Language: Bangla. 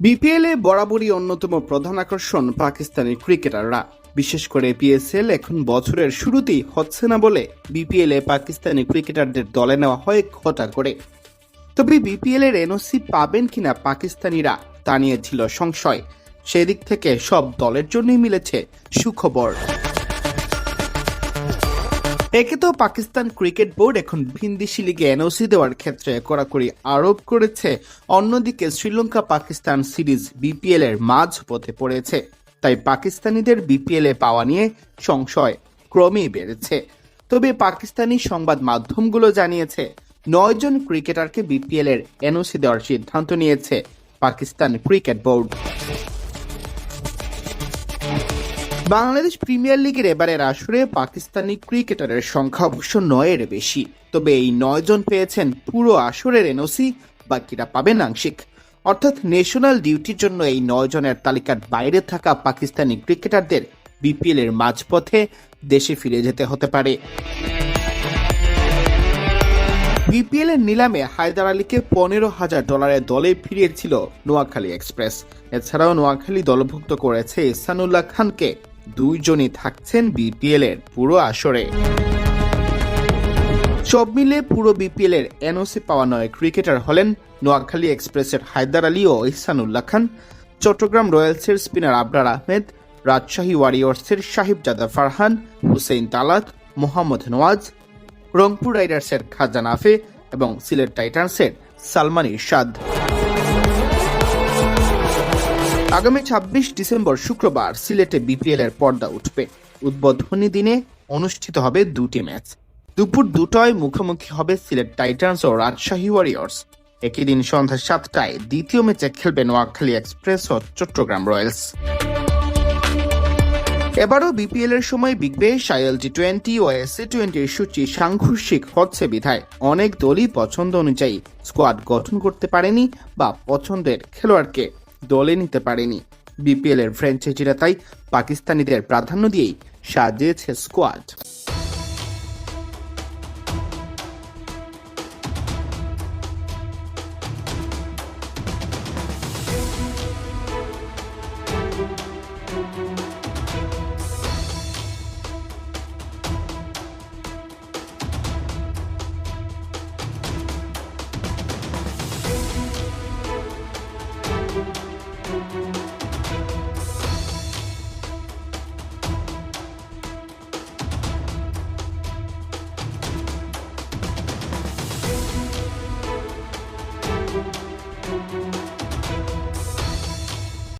বিপিএল বরাবরই অন্যতম প্রধান আকর্ষণ পাকিস্তানি ক্রিকেটাররা। বিশেষ করে পিএসএল এখন বছরের শুরুতেই হচ্ছে না বলে বিপিএল পাকিস্তানি ক্রিকেটারদের দলে নেওয়া হয় ঘটা করে। তবে বিপিএল এর এনওসি পাবেন কিনা পাকিস্তানিরা তা নিয়ে ছিল সংশয়। সেদিক থেকে সব দলের জন্যই মিলেছে সুখবর। একে তো পাকিস্তান ক্রিকেট বোর্ড এখন ভিনদেশি লিগে এনওসি দেওয়ার ক্ষেত্রে কড়াকড়ি আরোপ করেছে। অন্যদিকে শ্রীলঙ্কা পাকিস্তান সিরিজ বিপিএল এর মাঝ পথে পড়েছে। তাই পাকিস্তানিদের বিপিএল এ পাওয়া নিয়ে সংশয় ক্রমেই বেড়েছে। তবে পাকিস্তানি সংবাদ মাধ্যমগুলো জানিয়েছে, নয় জন ক্রিকেটারকে বিপিএল এর এনওসি দেওয়ার সিদ্ধান্ত নিয়েছে Pakistan cricket board. Bangladesh premier লিগের এবারের আসরে পাকিস্তানি ক্রিকেটারের সংখ্যা অবশ্য নয়ের বেশি। তবে এই নয় জন পেয়েছেন পুরো আসরের এনওসি, বাকিরা পাবেন আংশিক। অর্থাৎ ন্যাশনাল ডিউটির জন্য এই নয় জনের তালিকার বাইরে থাকা পাকিস্তানি ক্রিকেটারদের বিপিএল এর মাঝপথে দেশে ফিরে যেতে হতে পারে। বিপিএল এর নিলামে হায়দার আলীকে পনেরো হাজার ডলারের দলে ফিরিয়েছিল নোয়াখালী এক্সপ্রেস। এছাড়াও নোয়াখালী দলভুক্ত করেছে ইসানুল্লাহ খানকে। দুইজনই থাকছেন বিপিএল এর পুরো আসরে। সব মিলে পুরো বিপিএল এর এনওসি পাওয়া নয় ক্রিকেটার হলেন নোয়াখালী এক্সপ্রেসের হায়দার আলী ও ইহসানুল্লাহ খান। চট্টগ্রাম রয়্যালসের স্পিনার আবরার আহমেদ, রাজশাহী ওয়ারিয়র্সের সাহিবজাদা ফারহান, হুসেইন তালাত, মোহাম্মদ নওয়াজ, রংপুর রাইডার্সের খাজা নাফে এবং সিলেট টাইটান্সের সালমান ইরশাদ। আগামী ছাব্বিশ ডিসেম্বর শুক্রবার সিলেটে বিপিএল এর পর্দা উঠবে। উদ্বোধনী দিনে অনুষ্ঠিত হবে দুটি ম্যাচ। দুপুর দুটোয় মুখোমুখি হবে সিলেট টাইটান্স ও রাজশাহী ওয়ারিয়র্স। একই দিন সন্ধ্যা সাতটায় দ্বিতীয় ম্যাচে খেলবে নোয়াখালী এক্সপ্রেস ও চট্টগ্রাম রয়্যালস। এবারও বিপিএল এর সময় big bash, IL T twenty ও এসএ টোয়েন্টির সূচি সাংঘর্ষিক হচ্ছে বিধায়। অনেক দলই পছন্দ অনুযায়ী স্কোয়াড গঠন করতে পারেনি বা পছন্দের খেলোয়াড়কে দলে নিতে পারেনি। বিপিএলের ফ্র্যাঞ্চাইজিরা তাই পাকিস্তানিদের প্রাধান্য দিয়েই সাজিয়েছে স্কোয়াড